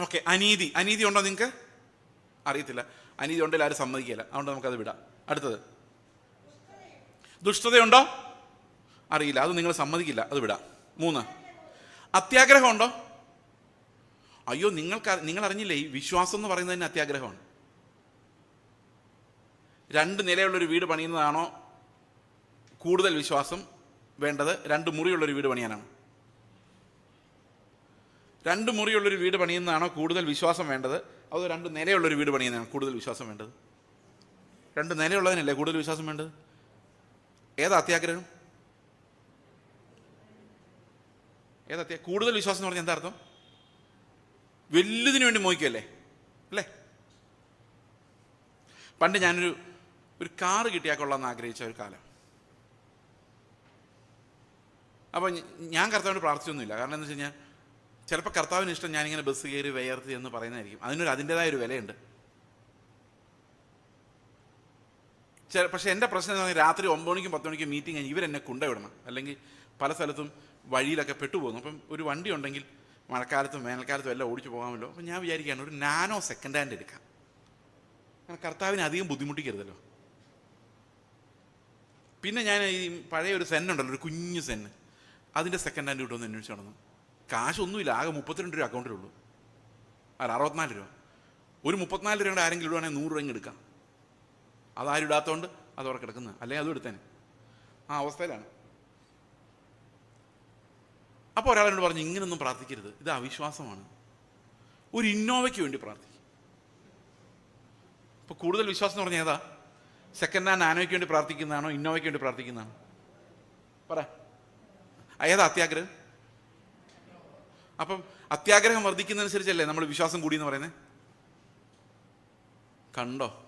Okay അനീതി. അനീതി ഉണ്ടോ നിങ്ങൾക്ക് അറിയത്തില്ല. അനീതി ഉണ്ടെങ്കിൽ ആരും സമ്മതിക്കില്ല. അതുകൊണ്ട് നമുക്കത് വിടാം. അടുത്തത്. ദുഷ്ടതയുണ്ടോ? അറിയില്ല. അത് നിങ്ങൾ സമ്മതിക്കില്ല. അത് വിടാം. മൂന്ന്. അത്യാഗ്രഹം ഉണ്ടോ? അയ്യോ നിങ്ങൾക്ക് നിങ്ങൾ അറിഞ്ഞില്ലേ? ഈ വിശ്വാസം എന്ന് പറയുന്നത് തന്നെ അത്യാഗ്രഹമാണ്. രണ്ട് നിലയുള്ളൊരു വീട് പണിയുന്നതാണോ കൂടുതൽ വിശ്വാസം വേണ്ടത്? രണ്ട് മുറിയുള്ളൊരു വീട് പണിയാനാണ്? രണ്ട് മുറിയുള്ളൊരു വീട് പണിയുന്നതാണോ കൂടുതൽ വിശ്വാസം വേണ്ടത്? അതോ രണ്ട് നിലയുള്ളൊരു വീട് പണിയുന്നതാണ് കൂടുതൽ വിശ്വാസം വേണ്ടത്? രണ്ട് നിലയുള്ളതിനല്ലേ കൂടുതൽ വിശ്വാസം വേണ്ടത്? ഏതാ അത്യാഗ്രഹം? ഏതാ കൂടുതൽ വിശ്വാസം എന്ന് പറഞ്ഞാൽ എന്താ അർത്ഥം? വലുതിനു വേണ്ടി മോഹിക്കല്ലേ അല്ലേ? പണ്ട് ഞാനൊരു ഒരു കാറ് കിട്ടിയാൽ കൊള്ളാമെന്ന് ആഗ്രഹിച്ച ഒരു കാലം. അപ്പം ഞാൻ കർത്താവിനോട് പ്രാർത്ഥിച്ചൊന്നുമില്ല. കാരണം എന്താ വെച്ച് കഴിഞ്ഞാൽ ചിലപ്പോൾ കർത്താവിന് ഇഷ്ടം ഞാനിങ്ങനെ ബസ് കയറി വയർത്തി എന്ന് പറയുന്നതായിരിക്കും. അതിനൊരു അതിന്റെതായ ഒരു വിലയുണ്ട്. ചില പക്ഷേ എന്റെ പ്രശ്നം എന്ന് പറഞ്ഞാൽ രാത്രി ഒമ്പത് മണിക്കും പത്ത് മണിക്കും മീറ്റിംഗ് കഴിഞ്ഞ് ഇവരെന്നെ കൊണ്ടുവിടണം. അല്ലെങ്കിൽ പല സ്ഥലത്തും വഴിയിലൊക്കെ പെട്ടുപോകുന്നു. അപ്പം ഒരു വണ്ടി ഉണ്ടെങ്കിൽ മഴക്കാലത്തും വേനൽക്കാലത്തും എല്ലാം ഓടിച്ചു പോകാമല്ലോ. അപ്പം ഞാൻ വിചാരിക്കുകയാണ് ഒരു നാനോ സെക്കൻഡ് ഹാൻഡ് എടുക്കാം. കാരണം കർത്താവിനെ അധികം ബുദ്ധിമുട്ടിക്കരുതല്ലോ. പിന്നെ ഞാൻ ഈ പഴയ ഒരു സെന്നുണ്ടല്ലോ ഒരു കുഞ്ഞു സെന്ന്. അതിന്റെ സെക്കൻഡ് ഹാൻഡ് കിട്ടുമെന്ന് അന്വേഷിച്ചു നടന്നു. കാശൊന്നുമില്ല. ആകെ മുപ്പത്തിരണ്ട് രൂപ അക്കൗണ്ടിലുള്ളൂ അല്ല അറുപത്തിനാല് രൂപ. ഒരു മുപ്പത്തിനാല് രൂപയുടെ ആരെങ്കിലും ഇടുവാണെങ്കിൽ നൂറ് രൂപ എടുക്കാം. അതാരും ഇടാത്തതുകൊണ്ട് അതവിടെ കിടക്കുന്നത്. അല്ലെങ്കിൽ അതും എടുത്തേനെ. ആ അവസ്ഥയിലാണ്. അപ്പോൾ ഒരാളോട് പറഞ്ഞു ഇങ്ങനൊന്നും പ്രാർത്ഥിക്കരുത്. ഇത് അവിശ്വാസമാണ്. ഒരു ഇന്നോവയ്ക്ക് വേണ്ടി പ്രാർത്ഥിക്കും. ഇപ്പോൾ കൂടുതൽ വിശ്വാസം എന്ന് പറഞ്ഞാൽ ഏതാ? സെക്കൻഡ് ഹാൻഡ് ആനോയ്ക്ക് വേണ്ടി പ്രാർത്ഥിക്കുന്നതാണോ ഇന്നോവയ്ക്ക് വേണ്ടി പ്രാർത്ഥിക്കുന്നതാണോ? പറ. ഏതാ അത്യാഗ്രഹം? അപ്പം അത്യാഗ്രഹം വർദ്ധിക്കുന്നതനുസരിച്ചല്ലേ നമ്മൾ വിശ്വാസം കൂടി എന്ന് പറയുന്നത് കണ്ടോ?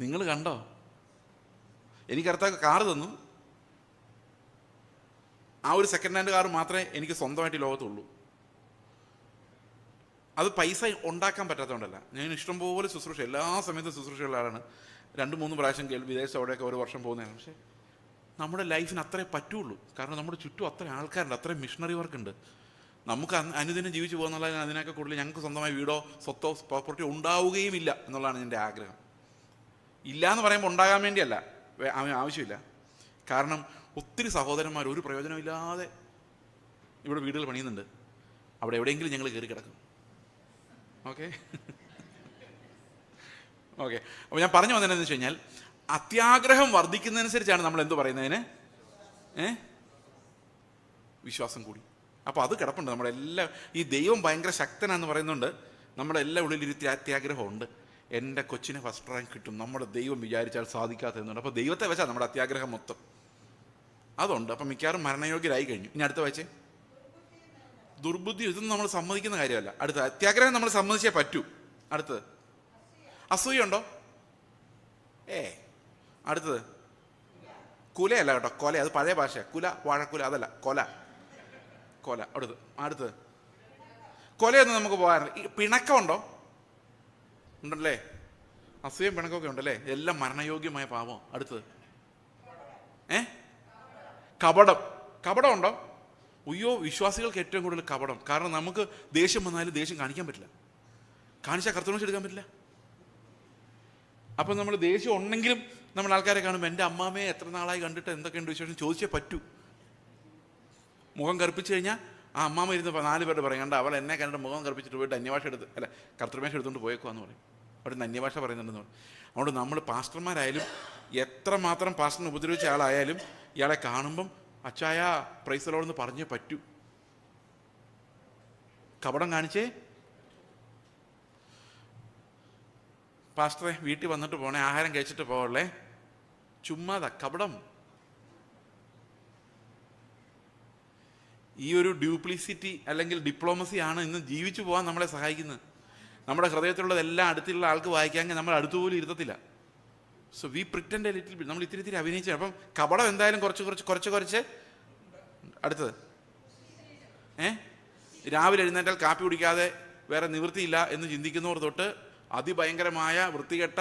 നിങ്ങൾ കണ്ടോ? എനിക്ക് അടുത്ത കാറ് തന്നു. ആ ഒരു സെക്കൻഡ് ഹാൻഡ് കാർ മാത്രമേ എനിക്ക് സ്വന്തമായിട്ട് ലോകത്തുള്ളൂ. അത് പൈസ ഉണ്ടാക്കാൻ പറ്റാത്തതുകൊണ്ടല്ല. ഞാൻ ഇഷ്ടംപോലെ ശുശ്രൂഷ എല്ലാ സമയത്തും ശുശ്രൂഷയുള്ള ആളാണ്. രണ്ട് മൂന്ന് പ്രാവശ്യം കേൾ വിദേശം അവിടെയൊക്കെ ഒരു വർഷം പോകുന്നതാണ്. പക്ഷേ നമ്മുടെ ലൈഫിന് അത്രേ പറ്റുള്ളൂ. കാരണം നമ്മുടെ ചുറ്റും അത്ര ആൾക്കാരുണ്ട് അത്രയും മിഷണറി വർക്ക് ഉണ്ട്. നമുക്ക് അനുദിനം ജീവിച്ചു പോകുന്നുള്ള അതിനൊക്കെ കൂടുതൽ ഞങ്ങൾക്ക് സ്വന്തമായി വീടോ സ്വത്തോ പ്രോപ്പർട്ടി ഉണ്ടാവുകയും ഇല്ല എന്നുള്ളതാണ് എന്റെ ആഗ്രഹം. ഇല്ല എന്ന് പറയുമ്പോൾ ഉണ്ടാകാൻ വേണ്ടിയല്ല ആവശ്യമില്ല. കാരണം ഒത്തിരി സഹോദരന്മാർ ഒരു പ്രയോജനമില്ലാതെ ഇവിടെ വീടുകൾ പണിയുന്നുണ്ട്. അവിടെ എവിടെയെങ്കിലും ഞങ്ങൾ കയറി കിടക്കും. ഓക്കെ ഓക്കെ അപ്പോൾ ഞാൻ പറഞ്ഞു വന്നതെന്ന് വെച്ച് കഴിഞ്ഞാൽ അത്യാഗ്രഹം വർദ്ധിക്കുന്നതനുസരിച്ചാണ് നമ്മൾ എന്ത് പറയുന്നതിന് ഏ? വിശ്വാസം കൂടി. അപ്പോൾ അത് കിടപ്പുണ്ട്. നമ്മളെല്ലാം ഈ ദൈവം ഭയങ്കര ശക്തനാന്ന് പറയുന്നുണ്ട്. നമ്മളെല്ലാം ഉള്ളിലിരുത്തി അത്യാഗ്രഹമുണ്ട്. എന്റെ കൊച്ചിനെ ഫസ്റ്റ് റാങ്ക് കിട്ടും. നമ്മുടെ ദൈവം വിചാരിച്ചാൽ സാധിക്കാത്തതെന്നുണ്ട്. അപ്പോൾ ദൈവത്തെ വെച്ചാൽ നമ്മുടെ അത്യാഗ്രഹം മൊത്തം. അതുണ്ട്. അപ്പം മിക്കവാറും മരണയോഗ്യരായി കഴിഞ്ഞു. ഇനി അടുത്ത വായിച്ചേ. ദുർബുദ്ധി ഇതൊന്നും നമ്മൾ സമ്മതിക്കുന്ന കാര്യമല്ല. അടുത്ത അത്യാഗ്രഹം നമ്മൾ സമ്മതിച്ചേ പറ്റൂ. അടുത്തത്. അസൂയുണ്ടോ? ഏ. അടുത്തത്. കുലയല്ല കേട്ടോ കൊല. അത് പഴയ ഭാഷ. കുല വാഴക്കുല അതല്ല. കൊല. കൊല. അടുത്ത് അടുത്തത്. കൊലയൊന്നും നമുക്ക് പോകാറില്ല. ഈ പിണക്കമുണ്ടോ? ഉണ്ടല്ലേ? അസൂയം പിണക്കമൊക്കെ ഉണ്ടല്ലേ? എല്ലാം മരണയോഗ്യമായ പാപം. അടുത്തത്. ഏ? കപടം. കപടം ഉണ്ടോ ഉയ്യോ വിശ്വാസികൾക്ക് ഏറ്റവും കൂടുതൽ കപടം. കാരണം നമുക്ക് ദേഷ്യം വന്നാലും ദേഷ്യം കാണിക്കാൻ പറ്റില്ല. കാണിച്ചാൽ കർത്തനം എടുക്കാൻ പറ്റില്ല. അപ്പം നമ്മൾ ദേഷ്യം ഉണ്ടെങ്കിലും നമ്മൾ ആൾക്കാരെ കാണുമ്പോൾ എന്റെ അമ്മാമ്മയെ എത്ര നാളായി കണ്ടിട്ട് എന്തൊക്കെയുണ്ട് വിശേഷം? ചോദിച്ചേ പറ്റൂ. മുഖം കറുപ്പിച്ച് കഴിഞ്ഞാൽ ആ അമ്മാമ ഇരുന്ന് നാല് പേരുടെ പറയും കണ്ട അവൾ എന്നെ കണ്ടിട്ട് മുഖം കറുപ്പിച്ചിട്ട് പോയിട്ട് അന്യഭാഷ എടുത്ത് അല്ല കർത്തൃമേഷ എടുത്തുകൊണ്ട് പോയേക്കുവാന്ന് പറയും. അവിടെ നിന്ന് അന്യഭാഷ പറയുന്നുണ്ടെന്ന് പറയും. അതുകൊണ്ട് നമ്മൾ പാസ്റ്റർമാരായാലും എത്ര മാത്രം പാസ്റ്ററിനെ ഉപദ്രവിച്ച ആളായാലും ഇയാളെ കാണുമ്പം അച്ചായ പ്രൈസലോടെന്ന് പറഞ്ഞേ പറ്റൂ. കപടം കാണിച്ചേ. പാസ്റ്ററെ വീട്ടിൽ വന്നിട്ട് പോണേ ആഹാരം കഴിച്ചിട്ട് പോകല്ലേ ചുമ്മാതാ കപടം. ഈ ഒരു ഡ്യൂപ്ലിസിറ്റി അല്ലെങ്കിൽ ഡിപ്ലോമസി ആണ് ഇന്ന് ജീവിച്ചു പോകാൻ നമ്മളെ സഹായിക്കുന്നത്. നമ്മുടെ ഹൃദയത്തിലുള്ളതെല്ലാം അടുത്തുള്ള ആൾക്ക് വായിക്കാമെങ്കിൽ നമ്മൾ അടുത്തുപോലും ഇരുത്തത്തില്ല. So we pretend little bit നമ്മൾ ഇത്തിരി ഇത്തിരി അഭിനയിച്ചു അപ്പം കപടം എന്തായാലും കുറച്ച് കുറച്ച് കുറച്ച് കുറച്ച് അടുത്തത്. ഏ? രാവിലെ എഴുന്നേറ്റാൽ കാപ്പി കുടിക്കാതെ വേറെ നിവൃത്തിയില്ല എന്ന് ചിന്തിക്കുന്നവർ തൊട്ട് അതിഭയങ്കരമായ വൃത്തികെട്ട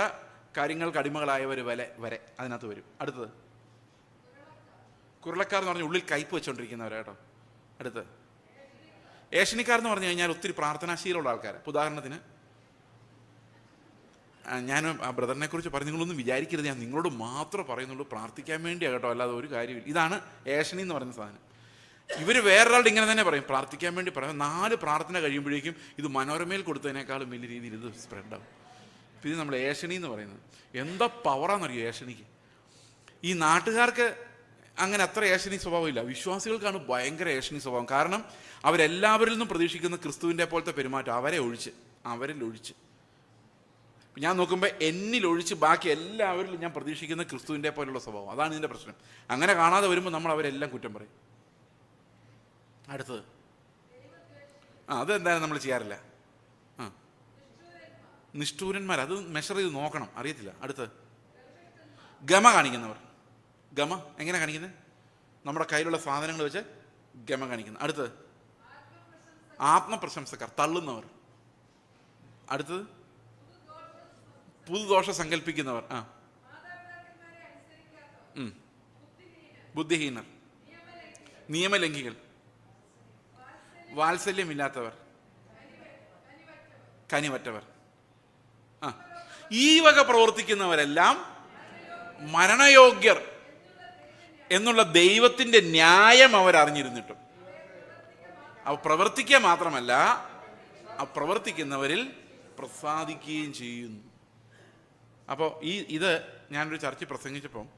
കാര്യങ്ങൾക്ക് അടിമകളായവർ വരെ വരെ അതിനകത്ത് വരും. അടുത്തത്. കുരുളക്കാർ എന്ന് പറഞ്ഞാൽ ഉള്ളിൽ കയ്പ് വെച്ചോണ്ടിരിക്കുന്നവരാ കേട്ടോ. അടുത്ത് ഏഷണിക്കാരെന്ന് പറഞ്ഞു കഴിഞ്ഞാൽ ഒത്തിരി പ്രാർത്ഥനാശീലമുള്ള ആൾക്കാർ ഉദാഹരണത്തിന് ഞാൻ ആ ബ്രദറിനെ കുറിച്ച് പറഞ്ഞു നിങ്ങളൊന്നും വിചാരിക്കരുത്. ഞാൻ നിങ്ങളോട് മാത്രമേ പറയുന്നുള്ളൂ. പ്രാർത്ഥിക്കാൻ വേണ്ടിയാണ് കേട്ടോ. അല്ലാതെ ഒരു കാര്യമില്ല. ഇതാണ് ഏഷണി എന്ന് പറയുന്ന സാധനം. ഇവർ വേറൊരാളുടെ ഇങ്ങനെ തന്നെ പറയും. പ്രാർത്ഥിക്കാൻ വേണ്ടി പറയും. നാല് പ്രാർത്ഥന കഴിയുമ്പോഴേക്കും ഇത് മനോരമയിൽ കൊടുത്തതിനേക്കാളും വലിയ രീതിയിൽ ഇത് സ്പ്രെഡാവും ഇത് നമ്മൾ ഏഷണി എന്ന് പറയുന്നത്. എന്താ പവറാണെന്നറിയോ ഏഷണിക്ക്? ഈ നാട്ടുകാർക്ക് അങ്ങനെ അത്ര ഏഷണി സ്വഭാവമില്ല വിശ്വാസികൾക്കാണ് ഭയങ്കര ഏഷണി സ്വഭാവം. കാരണം അവരെല്ലാവരിൽ നിന്നും പ്രതീക്ഷിക്കുന്ന ക്രിസ്തുവിന്റെ പോലത്തെ പെരുമാറ്റം അവരെ ഒഴിച്ച് അവരിൽ ഒഴിച്ച്. ഞാൻ നോക്കുമ്പോൾ എന്നിൽ ഒഴിച്ച് ബാക്കി എല്ലാവരിലും ഞാൻ പ്രതീക്ഷിക്കുന്ന ക്രിസ്തുവിന്റെ പോലുള്ള സ്വഭാവം. അതാണ് ഇതിന്റെ പ്രശ്നം. അങ്ങനെ കാണാതെ വരുമ്പോൾ നമ്മൾ അവരെല്ലാം കുറ്റം പറയും. അടുത്തത്. ആ അതെന്തായാലും നമ്മൾ ചെയ്യാറില്ല. നിഷ്ഠൂരന്മാർ. അത് മെഷർ ചെയ്ത് നോക്കണം. അറിയത്തില്ല. അടുത്ത് ഗമ കാണിക്കുന്നവർ. ഗമ എങ്ങനെ കാണിക്കുന്നത്? നമ്മുടെ കയ്യിലുള്ള സാധനങ്ങൾ വെച്ച് ഗമ കാണിക്കുന്നു. അടുത്തത്. ആത്മപ്രശംസക്കാർ തള്ളുന്നവർ. അടുത്തത്. പുതുദോഷം സങ്കല്പിക്കുന്നവർ. ആ. ബുദ്ധിഹീനർ. നിയമലംഘികൾ. വാത്സല്യമില്ലാത്തവർ. കനിവറ്റവർ. ഈ വക പ്രവർത്തിക്കുന്നവരെല്ലാം മരണയോഗ്യർ എന്നുള്ള ദൈവത്തിന്റെ ന്യായം അവരറിഞ്ഞിരുന്നിട്ടും. അവ പ്രവർത്തിക്കുക മാത്രമല്ല ആ പ്രവർത്തിക്കുന്നവരിൽ പ്രസാദിക്കുകയും ചെയ്യുന്നു. അപ്പോൾ ഈ ഇത് ഞാനൊരു ചർച്ച പ്രസംഗിച്ചപ്പം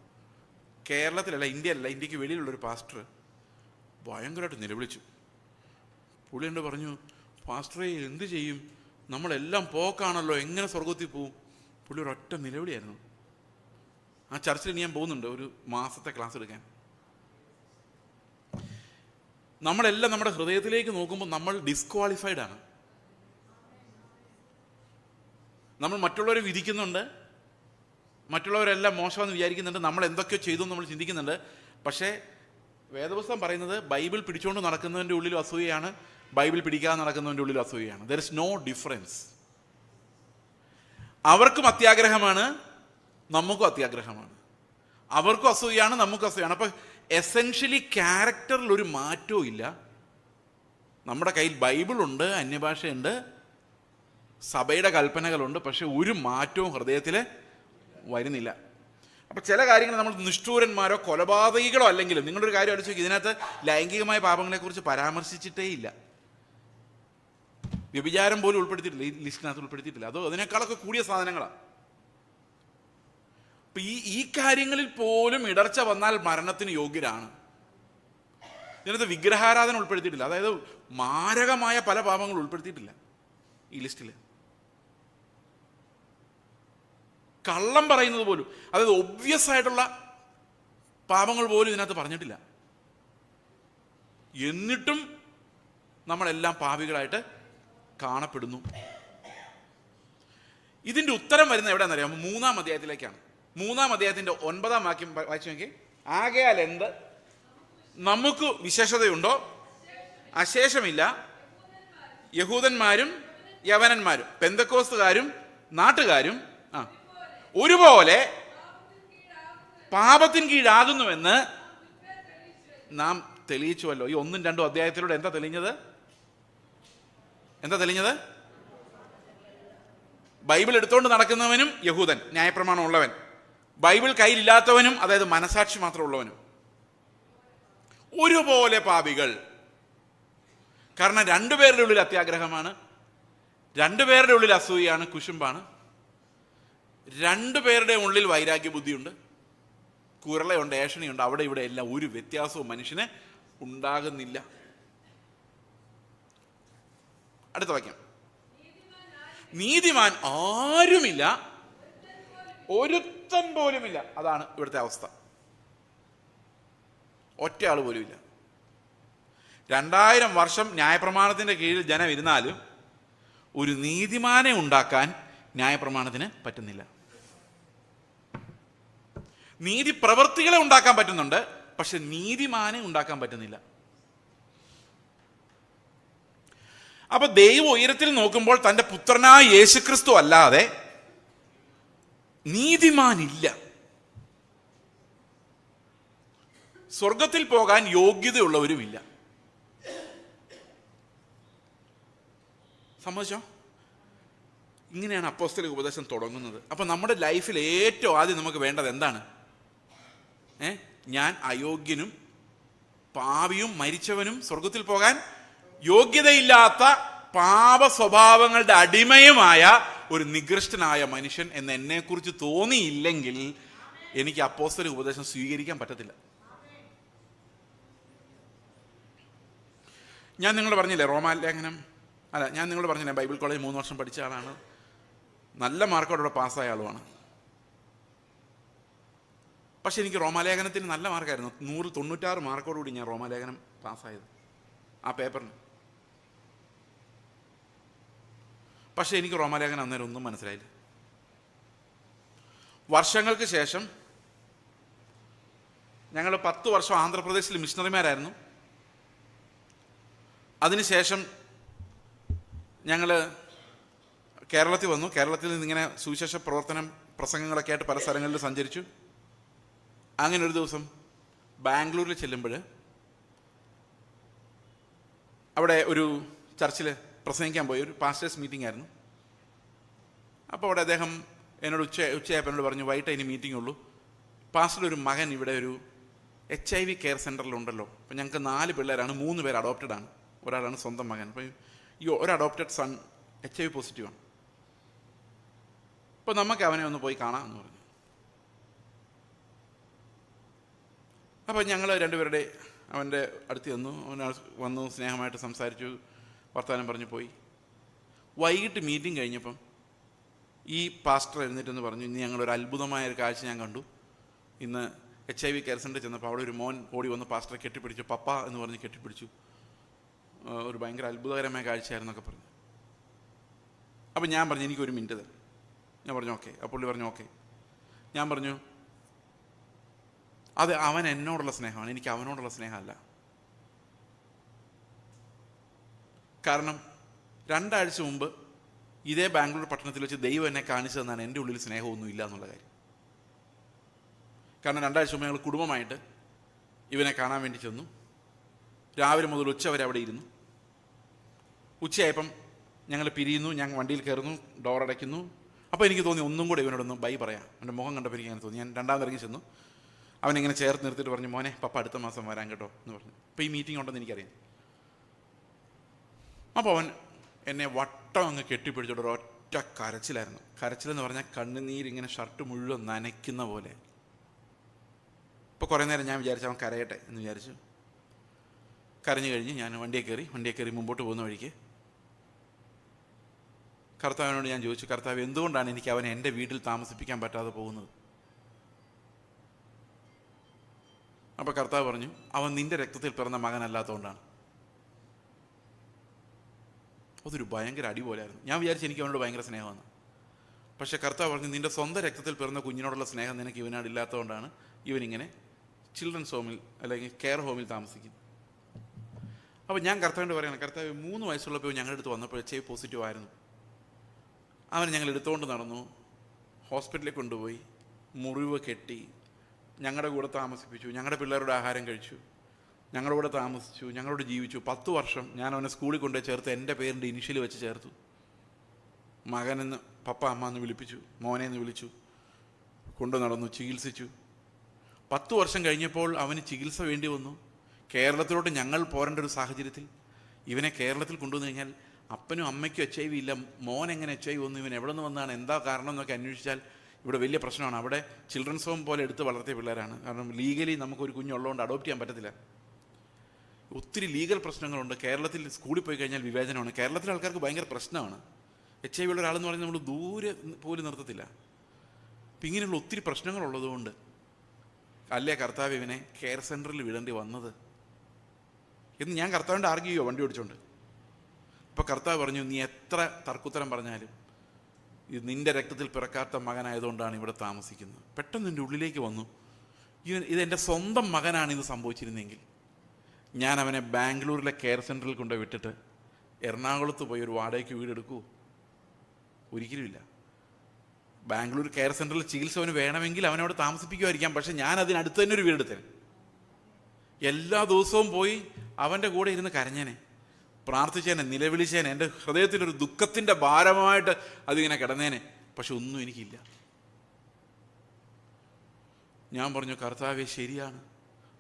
കേരളത്തിലല്ല ഇന്ത്യയല്ല ഇന്ത്യയ്ക്ക് വെളിയിലുള്ളൊരു പാസ്റ്റർ ഭയങ്കരമായിട്ട് നിലവിളിച്ചു. പുള്ളി എന്നോട് പറഞ്ഞു പാസ്റ്ററെ എന്ത് ചെയ്യും? നമ്മളെല്ലാം പോക്കാണല്ലോ എങ്ങനെ സ്വർഗത്തിൽ പോവും? പുള്ളി ഒരൊറ്റ നിലവിളിയായിരുന്നു. ആ ചർച്ചിൽ ഞാൻ പോകുന്നുണ്ട് ഒരു മാസത്തെ ക്ലാസ് എടുക്കാൻ. നമ്മളെല്ലാം നമ്മുടെ ഹൃദയത്തിലേക്ക് നോക്കുമ്പോൾ നമ്മൾ ഡിസ്ക്വാളിഫൈഡ് ആണ്. നമ്മൾ മറ്റുള്ളവരെ വിധിക്കുന്നുണ്ട്. മറ്റുള്ളവരെല്ലാം മോശമെന്ന് വിചാരിക്കുന്നുണ്ട്. നമ്മൾ എന്തൊക്കെയോ ചെയ്തു നമ്മൾ ചിന്തിക്കുന്നുണ്ട്. പക്ഷേ വേദപുസ്തകം പറയുന്നത് ബൈബിൾ പിടിച്ചുകൊണ്ട് നടക്കുന്നതിന്റെ ഉള്ളിൽ അസൂയയാണ്. ബൈബിൾ പിടിക്കാതെ നടക്കുന്നതിന്റെ ഉള്ളിൽ അസൂയയാണ്. ദർ ഇസ് നോ ഡിഫറൻസ് അവർക്കും അത്യാഗ്രഹമാണ് നമുക്കും അത്യാഗ്രഹമാണ്. അവർക്കും അസൂയാണ് നമുക്കും അസൂയാണ് അപ്പം എസെൻഷ്യലി ക്യാരക്ടറിൽ ഒരു മാറ്റവും ഇല്ല. നമ്മുടെ കയ്യിൽ ബൈബിളുണ്ട് അന്യഭാഷയുണ്ട് സഭയുടെ കൽപ്പനകളുണ്ട് പക്ഷെ ഒരു മാറ്റവും ഹൃദയത്തിൽ വരുന്നില്ല. അപ്പൊ ചില കാര്യങ്ങൾ നമ്മൾ നിഷ്ഠൂരന്മാരോ കൊലപാതകികളോ അല്ലെങ്കിലും നിങ്ങളൊരു കാര്യം അടിച്ചു ഇതിനകത്ത് ലൈംഗികമായ പാപങ്ങളെക്കുറിച്ച് പരാമർശിച്ചിട്ടേ ഇല്ല വ്യഭിചാരം പോലും ഉൾപ്പെടുത്തിയിട്ടില്ല. ഈ ലിസ്റ്റിനകത്ത് ഉൾപ്പെടുത്തിയിട്ടില്ല. അതോ അതിനേക്കാളൊക്കെ കൂടിയ സാധനങ്ങളാണ് അപ്പം ഈ ഈ കാര്യങ്ങളിൽ പോലും ഇടർച്ച വന്നാൽ മരണത്തിന് യോഗ്യരാണ്. ഇതിനകത്ത് വിഗ്രഹാരാധന ഉൾപ്പെടുത്തിയിട്ടില്ല. അതായത് മാരകമായ പല പാപങ്ങൾ ഉൾപ്പെടുത്തിയിട്ടില്ല ഈ ലിസ്റ്റിൽ. കള്ളം പറയുന്നത് പോലും അതായത് ഒബ്വിയസ് ആയിട്ടുള്ള പാപങ്ങൾ പോലും ഇതിനകത്ത് പറഞ്ഞിട്ടില്ല. എന്നിട്ടും നമ്മളെല്ലാം പാപികളായിട്ട് കാണപ്പെടുന്നു. ഇതിന്റെ ഉത്തരം വരുന്നത് എവിടെയാണെന്നറിയാം മൂന്നാം അധ്യായത്തിലേക്കാണ്. മൂന്നാം അധ്യായത്തിന്റെ ഒൻപതാം വാക്യം വായിച്ചു നോക്കി ആകയാൽ എന്ത്? നമുക്ക് വിശേഷതയുണ്ടോ? അശേഷമില്ല. യഹൂദന്മാരും യവനന്മാരും പെന്തക്കോസ്തുകാരും നാട്ടുകാരും ആ ഒരുപോലെ പാപത്തിന് കീഴാകുന്നുവെന്ന് നാം തെളിയിച്ചുവല്ലോ. ഈ ഒന്നും രണ്ടും അധ്യായത്തിലൂടെ എന്താ തെളിഞ്ഞത്? എന്താ തെളിഞ്ഞത്? ബൈബിൾ എടുത്തുകൊണ്ട് നടക്കുന്നവനും യഹൂദൻ ന്യായപ്രമാണം ഉള്ളവൻ. ബൈബിൾ കയ്യിലില്ലാത്തവനും അതായത് മനസാക്ഷി മാത്രമുള്ളവനും ഒരുപോലെ പാപികൾ. കാരണം രണ്ടുപേരുടെ ഉള്ളിൽ അത്യാഗ്രഹമാണ് രണ്ടുപേരുടെ ഉള്ളിൽ അസൂയാണ് കുശുമ്പാണ്. രണ്ടുപേരുടെ ഉള്ളിൽ വൈരാഗ്യ ബുദ്ധിയുണ്ട് കുരളയുണ്ട് ഏഷണിയുണ്ട് അവിടെ ഇവിടെ എല്ലാം ഒരു വ്യത്യാസവും മനുഷ്യന് ഉണ്ടാകുന്നില്ല. അടുത്ത വാക്യം. നീതിമാൻ ആരുമില്ല. ഒരുത്തൻ പോലുമില്ല. അതാണ് ഇവിടുത്തെ അവസ്ഥ. ഒറ്റയാൾ പോലുമില്ല. രണ്ടായിരം വർഷം ന്യായപ്രമാണത്തിന്റെ കീഴിൽ ജനം ഇരുന്നാലും ഒരു നീതിമാനെ ഉണ്ടാക്കാൻ ന്യായപ്രമാണത്തിന് പറ്റുന്നില്ല. നീതി പ്രവൃത്തികളെ ഉണ്ടാക്കാൻ പറ്റുന്നുണ്ട് പക്ഷെ നീതിമാനെ ഉണ്ടാക്കാൻ പറ്റുന്നില്ല. അപ്പൊ ദൈവം ഉയരത്തിൽ നോക്കുമ്പോൾ തന്റെ പുത്രനായ യേശുക്രിസ്തു അല്ലാതെ നീതിമാനില്ല. സ്വർഗത്തിൽ പോകാൻ യോഗ്യതയുള്ളവരുമില്ല. സമ്മതിച്ചോ ഇങ്ങനെയാണ് അപ്പോസ്തലിക ഉപദേശം തുടങ്ങുന്നത്. അപ്പം നമ്മുടെ ലൈഫിൽ ഏറ്റവും ആദ്യം നമുക്ക് വേണ്ടത് എന്താണ്? ഏ? ഞാൻ അയോഗ്യനും പാവിയും മരിച്ചവനും സ്വർഗത്തിൽ പോകാൻ യോഗ്യതയില്ലാത്ത പാപ സ്വഭാവങ്ങളുടെ അടിമയുമായ ഒരു നികൃഷ്ടനായ മനുഷ്യൻ എന്ന് എന്നെക്കുറിച്ച് തോന്നിയില്ലെങ്കിൽ എനിക്ക് അപ്പോസ്തലിക ഉപദേശം സ്വീകരിക്കാൻ പറ്റത്തില്ല. ഞാൻ നിങ്ങൾ പറഞ്ഞില്ലേ റോമാലേഖനം അല്ല ഞാൻ നിങ്ങൾ പറഞ്ഞില്ലേ ബൈബിൾ കോളേജ് മൂന്ന് വർഷം പഠിച്ച ആളാണ്. നല്ല മാർക്കോടെ പാസ്സായ ആളുമാണ്. പക്ഷെ എനിക്ക് റോമാലേഖനത്തിന് നല്ല മാർക്കായിരുന്നു. നൂറ് തൊണ്ണൂറ്റാറ് മാർക്കോടുകൂടി ഞാൻ റോമാലേഖനം പാസ്സായത് ആ പേപ്പറിന്. പക്ഷെ എനിക്ക് റോമാലേഖനം അന്നേരം ഒന്നും മനസ്സിലായില്ല. വർഷങ്ങൾക്ക് ശേഷം ഞങ്ങൾ പത്ത് വർഷം ആന്ധ്രാപ്രദേശിൽ മിഷണറിമാരായിരുന്നു. അതിനുശേഷം ഞങ്ങൾ കേരളത്തിൽ വന്നു. കേരളത്തിൽ നിന്ന് ഇങ്ങനെ സുവിശേഷ പ്രവർത്തനം പ്രസംഗങ്ങളൊക്കെ ആയിട്ട് പല സ്ഥലങ്ങളിൽ സഞ്ചരിച്ചു. അങ്ങനെ ഒരു ദിവസം ബാംഗ്ലൂരിൽ ചെല്ലുമ്പോൾ അവിടെ ഒരു ചർച്ചിൽ പ്രസംഗിക്കാൻ പോയി. ഒരു പാസ്റ്റേഴ്സ് മീറ്റിംഗ് ആയിരുന്നു. അപ്പോൾ അവിടെ അദ്ദേഹം എന്നോട് ഉച്ച ഉച്ചയായപ്പോൾ എന്നോട് പറഞ്ഞു വൈകിട്ട് അതിന് മീറ്റിംഗ് ഉള്ളൂ. പാസ്റ്റർ ഒരു മകൻ ഇവിടെ ഒരു എച്ച് ഐ വി കെയർ സെന്ററിലുണ്ടല്ലോ അപ്പോൾ ഞങ്ങൾക്ക് നാല് പിള്ളേരാണ് മൂന്ന് പേര് അഡോപ്റ്റഡ് ആണ്. ഒരാളാണ് സ്വന്തം മകൻ. അപ്പോൾ ഈ ഒരു adopted son H I V പോസിറ്റീവാണ് അപ്പോൾ നമുക്ക് അവനെ ഒന്ന് പോയി കാണാം എന്ന് പറഞ്ഞു. അപ്പോൾ ഞങ്ങൾ രണ്ടുപേരുടെ അവന്റെ അടുത്ത് ചെന്നു. അവൻ വന്നു സ്നേഹമായിട്ട് സംസാരിച്ചു. വർത്തമാനം പറഞ്ഞു പോയി. വൈകിട്ട് മീറ്റിംഗ് കഴിഞ്ഞപ്പം ഈ പാസ്റ്റർ എഴുന്നേറ്റെന്ന് പറഞ്ഞു ഇന്ന് ഞങ്ങളൊരു അത്ഭുതമായ ഒരു കാഴ്ച ഞാൻ കണ്ടു. ഇന്ന് എച്ച് ഐ വി കെയർ സെന്ററിൽ ചെന്നപ്പോൾ അവിടെ ഒരു മോൻ ഓടി വന്ന് പാസ്റ്ററെ കെട്ടിപ്പിടിച്ചു. പപ്പ എന്ന് പറഞ്ഞ് കെട്ടിപ്പിടിച്ചു. ഒരു ഭയങ്കര അത്ഭുതകരമായ കാഴ്ചയായിരുന്നൊക്കെ പറഞ്ഞു. അപ്പം ഞാൻ പറഞ്ഞു എനിക്കൊരു മിനിറ്റ് തരാം. ഞാൻ പറഞ്ഞു ഓക്കെ. അപ്പോൾ പുള്ളി പറഞ്ഞു ഓക്കെ. ഞാൻ പറഞ്ഞു അത് അവൻ എന്നോടുള്ള സ്നേഹമാണ്. എനിക്ക് അവനോടുള്ള സ്നേഹമല്ല. കാരണം രണ്ടാഴ്ച മുമ്പ് ഇതേ ബാംഗ്ലൂർ പട്ടണത്തിൽ വെച്ച് ദൈവം എന്നെ കാണിച്ചു തന്നാണ് എന്റെ ഉള്ളിൽ സ്നേഹമൊന്നും ഇല്ല എന്നുള്ള കാര്യം. കാരണം രണ്ടാഴ്ച മുമ്പ് ഞങ്ങൾ കുടുംബമായിട്ട് ഇവനെ കാണാൻ വേണ്ടി ചെന്നു. രാവിലെ മുതൽ ഉച്ച വരെ അവിടെ ഇരുന്നു. ഉച്ചയായപ്പം ഞങ്ങൾ പിരിയുന്നു ഞങ്ങൾ വണ്ടിയിൽ കയറുന്നു ഡോർ അടയ്ക്കുന്നു. അപ്പോൾ എനിക്ക് തോന്നി ഒന്നും കൂടെ ഇവനോടൊന്ന് ബൈ പറയാം. എന്റെ മുഖം കണ്ടപ്പോൾ എനിക്ക് അങ്ങനെ തോന്നി. ഞാൻ രണ്ടാമത് ഇറങ്ങി ചെന്നു. അവനിങ്ങനെ ചേർത്ത് നിർത്തിയിട്ട് പറഞ്ഞു മോനെ പപ്പ അടുത്ത മാസം വരാൻ കേട്ടോ എന്ന് പറഞ്ഞു. അപ്പോൾ ഈ മീറ്റിംഗ് ഉണ്ടെന്ന് എനിക്കറിയാം. അപ്പോൾ അവൻ എന്നെ വട്ടം അങ്ങ് കെട്ടിപ്പിടിച്ചോട് ഒറ്റ കരച്ചിലായിരുന്നു. കരച്ചിലെന്ന് പറഞ്ഞാൽ കണ്ണുനീരിങ്ങനെ ഷർട്ട് മുഴുവൻ നനയ്ക്കുന്ന പോലെ. ഇപ്പോൾ കുറേ നേരം ഞാൻ വിചാരിച്ചു അവൻ കരയട്ടെ എന്ന് വിചാരിച്ചു. കരഞ്ഞു കഴിഞ്ഞ് ഞാൻ വണ്ടിയെ കയറി വണ്ടിയെ കയറി മുമ്പോട്ട് പോകുന്ന വഴിക്ക് കർത്താവിനോട് ഞാൻ ചോദിച്ചു കർത്താവ് എന്തുകൊണ്ടാണ് എനിക്ക് അവനെ എന്റെ വീട്ടിൽ താമസിപ്പിക്കാൻ പറ്റാതെ പോകുന്നത്? അപ്പോൾ കർത്താവ് പറഞ്ഞു അവൻ നിന്റെ രക്തത്തിൽ പിറന്ന മകനല്ലാത്തതുകൊണ്ടാണ്. അതൊരു ഭയങ്കര അടിപോലായിരുന്നു ഞാൻ വിചാരിച്ചു എനിക്ക് അവനോട് ഭയങ്കര സ്നേഹമാണ്. പക്ഷേ കർത്താവ് പറഞ്ഞു നിന്റെ സ്വന്തം രക്തത്തിൽ പിറന്ന കുഞ്ഞിനോടുള്ള സ്നേഹം നിനക്ക് ഇവനോട് ഇല്ലാത്തതുകൊണ്ടാണ് ഇവനിങ്ങനെ ചിൽഡ്രൻസ് ഹോമിൽ അല്ലെങ്കിൽ കെയർ ഹോമിൽ താമസിക്കുന്നു അപ്പോൾ ഞാൻ കർത്താവിന്റെ പറയണം കർത്താവ് മൂന്ന് വയസ്സുള്ളപ്പോൾ ഞങ്ങളുടെ അടുത്ത് വന്നപ്പോൾ എച്ച് പോസിറ്റീവ് ആയിരുന്നു. അവനെ ഞങ്ങൾ എടുത്തുകൊണ്ട് നടന്നു ഹോസ്പിറ്റലിൽ കൊണ്ടുപോയി മുറിവ് കെട്ടി ഞങ്ങളുടെ കൂടെ താമസിപ്പിച്ചു ഞങ്ങളുടെ പിള്ളേരുടെ ആഹാരം കഴിച്ചു. ഞങ്ങളുടെ കൂടെ താമസിച്ചു ഞങ്ങളോട് ജീവിച്ചു. പത്ത് വർഷം ഞാൻ അവനെ സ്കൂളിൽ കൊണ്ടുപോയി ചേർത്ത് എന്റെ പേരിന്റെ ഇനിഷ്യൽ വെച്ച് ചേർത്തു. മകനെന്ന് പപ്പ അമ്മ എന്ന് വിളിപ്പിച്ചു മോനെ എന്ന് വിളിച്ചു കൊണ്ടു നടന്നു ചികിത്സിച്ചു. പത്ത് വർഷം കഴിഞ്ഞപ്പോൾ അവന് ചികിത്സ വേണ്ടി വന്നു. കേരളത്തിലോട്ട് ഞങ്ങൾ പോരേണ്ട ഒരു സാഹചര്യത്തിൽ ഇവനെ കേരളത്തിൽ കൊണ്ടുവന്നു കഴിഞ്ഞാൽ അപ്പനും അമ്മയ്ക്കും എച്ച് ഐ വി ഇല്ല. മോൻ എങ്ങനെ എച്ച് ഐ വന്നു? ഇവൻ എവിടെ നിന്ന് വന്നാണ്? എന്താ കാരണം എന്നൊക്കെ അന്വേഷിച്ചാൽ ഇവിടെ വലിയ പ്രശ്നമാണ്. അവിടെ ചിൽഡ്രൻസ് ഹോം പോലെ എടുത്ത് വളർത്തിയ പിള്ളേരാണ്. കാരണം ലീഗലി നമുക്കൊരു കുഞ്ഞുള്ളതുകൊണ്ട് അഡോപ്റ്റ് ചെയ്യാൻ പറ്റത്തില്ല. ഒത്തിരി ലീഗൽ പ്രശ്നങ്ങളുണ്ട്. കേരളത്തിൽ സ്കൂളിൽ പോയി കഴിഞ്ഞാൽ വിവേചനമാണ്. കേരളത്തിലെ ആൾക്കാർക്ക് ഭയങ്കര പ്രശ്നമാണ്. എച്ച് ഐ വി ഉള്ള ഒരാളെന്ന് പറഞ്ഞാൽ നമ്മൾ ദൂരെ പോലും നിർത്തത്തില്ല. അപ്പം ഇങ്ങനെയുള്ള ഒത്തിരി പ്രശ്നങ്ങളുള്ളതുകൊണ്ട് അല്ലേ കർത്താവ് ഇവനെ കെയർ സെന്ററിൽ വിടേണ്ടി വന്നത്? എന്ന് ഞാൻ കർത്താവിന്റെ ആർഗ്യു ചെയ്യുമോ വണ്ടി ഓടിച്ചോണ്ട്. അപ്പോൾ കർത്താവ് പറഞ്ഞു നീ എത്ര തർക്കുത്തരം പറഞ്ഞാലും ഇത് നിന്റെ രക്തത്തിൽ പിറക്കാത്ത മകനായതുകൊണ്ടാണ് ഇവിടെ താമസിക്കുന്നത്. പെട്ടെന്ന് എന്റെ ഉള്ളിലേക്ക് വന്നു. ഇത് ഇതെന്റെ സ്വന്തം മകനാണ് ഇത് സംഭവിച്ചിരുന്നെങ്കിൽ. ഞാൻ അവനെ ബാംഗ്ലൂരിലെ കെയർ സെന്ററിൽ കൊണ്ടുപോയി വിട്ടിട്ട് എറണാകുളത്ത് പോയി ഒരു വാടകയ്ക്ക് വീടെടുക്കൂ ഒരിക്കലുമില്ല ബാംഗ്ലൂർ കെയർ സെന്ററിൽ ചികിത്സ അവന് വേണമെങ്കിൽ അവനവിടെ താമസിപ്പിക്കുമായിരിക്കാം. പക്ഷെ ഞാൻ അതിനടുത്ത് തന്നെ ഒരു വീടെടുത്തേനെ എല്ലാ ദിവസവും പോയി അവന്റെ കൂടെ ഇരുന്ന് കരഞ്ഞേനെ. പ്രാർത്ഥിച്ചേനെ നിലവിളിച്ചേനെ. എന്റെ ഹൃദയത്തിലൊരു ദുഃഖത്തിന്റെ ഭാരമായിട്ട് അതിങ്ങനെ കിടന്നേനെ. പക്ഷെ ഒന്നും എനിക്കില്ല. ഞാൻ പറഞ്ഞു കർത്താവെ ശരിയാണ്.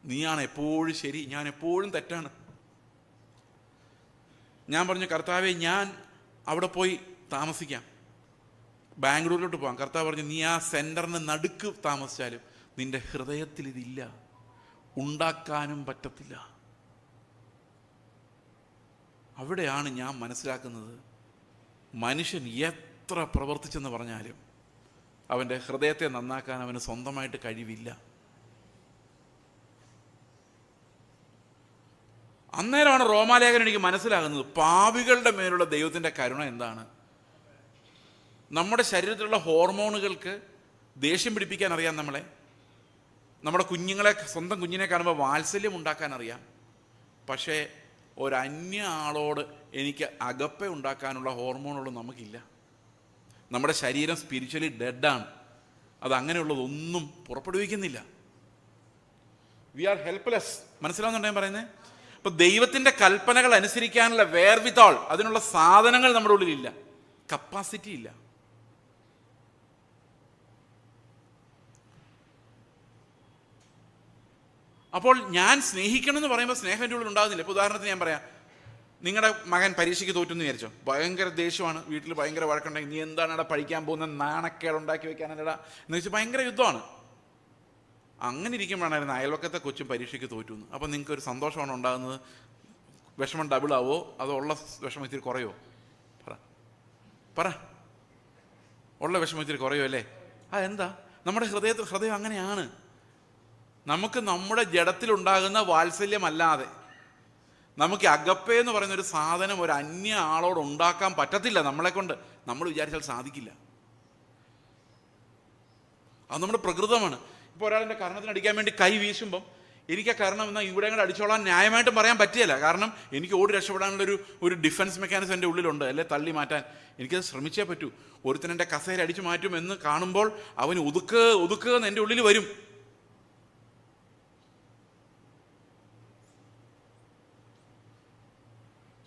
നീയാണ് എപ്പോഴും ശരി ഞാൻ എപ്പോഴും തെറ്റാണ്. ഞാൻ പറഞ്ഞു കർത്താവെ ഞാൻ അവിടെ പോയി താമസിക്കാം. ബാംഗ്ലൂരിലോട്ട് പോകാം കർത്താവ് പറഞ്ഞു നീ ആ സെന്ററിന് നടുക്ക് താമസിച്ചാലും നിന്റെ ഹൃദയത്തിൽ ഇതില്ല. ഉണ്ടാക്കാനും പറ്റത്തില്ല. അവിടെയാണ് ഞാൻ മനസ്സിലാക്കുന്നത് മനുഷ്യൻ എത്ര പ്രവർത്തിച്ചെന്ന് പറഞ്ഞാലും അവന്റെ ഹൃദയത്തെ നന്നാക്കാൻ അവന് സ്വന്തമായിട്ട് കഴിവില്ല. അന്നേരമാണ് റോമാലേഖനം എനിക്ക് മനസ്സിലാകുന്നത്. പാവികളുടെ മേലുള്ള ദൈവത്തിന്റെ കരുണ എന്താണ്? നമ്മുടെ ശരീരത്തിലുള്ള ഹോർമോണുകൾക്ക് ദേഷ്യം പിടിപ്പിക്കാൻ അറിയാം നമ്മളെ. നമ്മുടെ കുഞ്ഞുങ്ങളെ സ്വന്തം കുഞ്ഞിനെ കാണുമ്പോൾ വാത്സല്യം ഉണ്ടാക്കാൻ അറിയാം. പക്ഷേ ഒരന്യ ആളോട് എനിക്ക് അകപ്പ ഉണ്ടാക്കാനുള്ള ഹോർമോണുകളൊന്നും നമുക്കില്ല. നമ്മുടെ ശരീരം സ്പിരിച്വലി ഡെഡാണ് അത് പുറപ്പെടുവിക്കുന്നില്ല. വി ആർ ഹെൽപ്ലെസ് മനസ്സിലാവുന്നുണ്ടോ ഞാൻ പറയുന്നത്? അപ്പൊ ദൈവത്തിന്റെ കൽപ്പനകൾ അനുസരിക്കാനുള്ള വേർവിതാൾ അതിനുള്ള സാധനങ്ങൾ നമ്മുടെ ഉള്ളിലില്ല. കപ്പാസിറ്റി ഇല്ല. അപ്പോൾ ഞാൻ സ്നേഹിക്കണം എന്ന് പറയുമ്പോൾ സ്നേഹം എന്റെ ഉള്ളിൽ ഉണ്ടാകുന്നില്ല. ഇപ്പോൾ ഉദാഹരണത്തിന് ഞാൻ പറയാം നിങ്ങളുടെ മകൻ പരീക്ഷയ്ക്ക് തോറ്റെന്ന് വിചാരിച്ചോ? ഭയങ്കര ദേഷ്യമാണ്. വീട്ടിൽ ഭയങ്കര വഴക്കുണ്ടെങ്കിൽ നീ എന്താണ് ഇവിടെ പഠിക്കാൻ പോകുന്ന നാണക്കേട് ഉണ്ടാക്കി വെക്കാനല്ലടാ. എന്ന് വെച്ചാൽ ഭയങ്കര യുദ്ധമാണ്. അങ്ങനെ ഇരിക്കുമ്പോഴായിരുന്നു അയൽവക്കത്തെ കൊച്ചും പരീക്ഷയ്ക്ക് തോറ്റു അപ്പോൾ നിങ്ങൾക്ക് ഒരു സന്തോഷമാണ് ഉണ്ടാകുന്നത്. വിഷമം ഡബിൾ ആവോ? അതോ ഉള്ള വിഷമം ഇത്തിരി കുറയോ? പറ. പറ. ഉള്ള വിഷമം ഇത്തിരി കുറയോ അല്ലേ? ആ എന്താ? നമ്മുടെ ഹൃദയത്തിൽ ഹൃദയം അങ്ങനെയാണ്. നമുക്ക് നമ്മുടെ ജഡത്തിലുണ്ടാകുന്ന വാത്സല്യമല്ലാതെ നമുക്ക് അകപ്പേ എന്ന് പറയുന്ന ഒരു സാധനം ഒരു അന്യ ആളോട് ഉണ്ടാക്കാൻ പറ്റത്തില്ല നമ്മളെ കൊണ്ട്. നമ്മൾ വിചാരിച്ചാൽ സാധിക്കില്ല. അത് നമ്മുടെ പ്രകൃതമാണ്. ഇപ്പോൾ ഒരാളിന്റെ കർണത്തിന് അടിക്കാൻ വേണ്ടി കൈ വീശുമ്പം എനിക്ക് ആ കാരണം എന്നാൽ ഇവിടെ അങ്ങോട്ട് അടിച്ചോളാൻ ന്യായമായിട്ടും പറയാൻ പറ്റിയല്ല. കാരണം എനിക്ക് ഓടി രക്ഷപ്പെടാനുള്ള ഒരു ഡിഫൻസ് മെക്കാനിസം എന്റെ ഉള്ളിലുണ്ട്. അല്ലെ? തള്ളി മാറ്റാൻ. എനിക്കത് ശ്രമിച്ചേ പറ്റൂ. ഒരുത്തൻ എന്റെ കസേര അടിച്ചു മാറ്റും എന്ന് കാണുമ്പോൾ അവന് ഒതുക്കുക ഒതുക്കുക എന്ന് എന്റെ ഉള്ളിൽ വരും.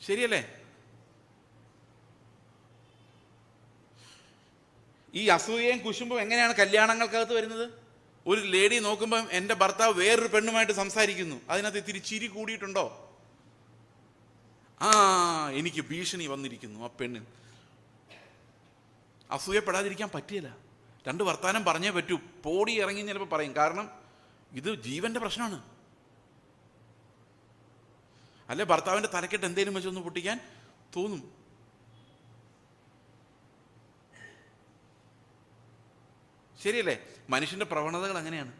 ശരിയല്ലേ? ഈ അസൂയയും കുശുമ്പും എങ്ങനെയാണ് കല്യാണങ്ങൾക്കകത്ത് വരുന്നത്? ഒരു ലേഡി നോക്കുമ്പം എന്റെ ഭർത്താവ് വേറൊരു പെണ്ണുമായിട്ട് സംസാരിക്കുന്നു. അതിനകത്ത് ഇത്തിരി ചിരി കൂടിയിട്ടുണ്ടോ? ആ എനിക്ക് ഭീഷണി വന്നിരിക്കുന്നു ആ പെണ്ണിന് അസൂയപ്പെടാതിരിക്കാൻ പറ്റിയല്ല. രണ്ട് വർത്താനം പറഞ്ഞേ പറ്റൂ. പോടി ഇറങ്ങി ചിലപ്പോൾ പറയും. കാരണം ഇത് ജീവന്റെ പ്രശ്നമാണ്. അല്ലെ ഭർത്താവിന്റെ തലക്കെട്ട് എന്തേലും വെച്ചൊന്ന് പൊട്ടിക്കാൻ തോന്നും. ശരിയല്ലേ? മനുഷ്യന്റെ പ്രവണതകൾ അങ്ങനെയാണ്.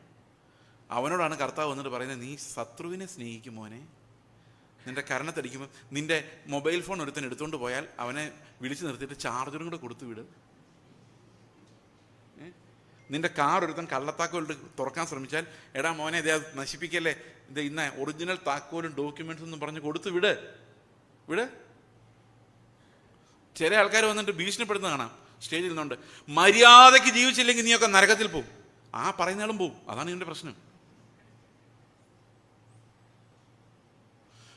അവനോടാണ് കർത്താവ് വന്നിട്ട് പറയുന്നത് നീ ശത്രുവിനെ സ്നേഹിക്കും മോനെ. നിന്റെ കരണത്തടിക്കുമ്പോൾ നിന്റെ മൊബൈൽ ഫോൺ ഒരുത്തൻ എടുത്തുകൊണ്ട് പോയാൽ അവനെ വിളിച്ചു നിർത്തിയിട്ട് ചാർജറും കൂടെ കൊടുത്തു വിട്. നിന്റെ കാർ ഒരുത്തൻ കള്ളത്താക്കോലിട്ട് തുറക്കാൻ ശ്രമിച്ചാൽ എടാ മോനെ ഇതേ നശിപ്പിക്കല്ലേ. ഇത് ഇന്ന ഒറിജിനൽ താക്കോലും ഡോക്യുമെന്റ്സ് ഒന്നും പറഞ്ഞ് കൊടുത്തു വിട്. വിട്. ചില ആൾക്കാർ വന്നിട്ട് ഭീഷണിപ്പെടുന്ന കാണാം സ്റ്റേജിൽ നിന്നുണ്ട്. മര്യാദയ്ക്ക് ജീവിച്ചില്ലെങ്കിൽ നീയൊക്കെ നരകത്തിൽ പോകും ആ പറയുന്നയാളും പോവും. അതാണ് ഇതിന്റെ പ്രശ്നം.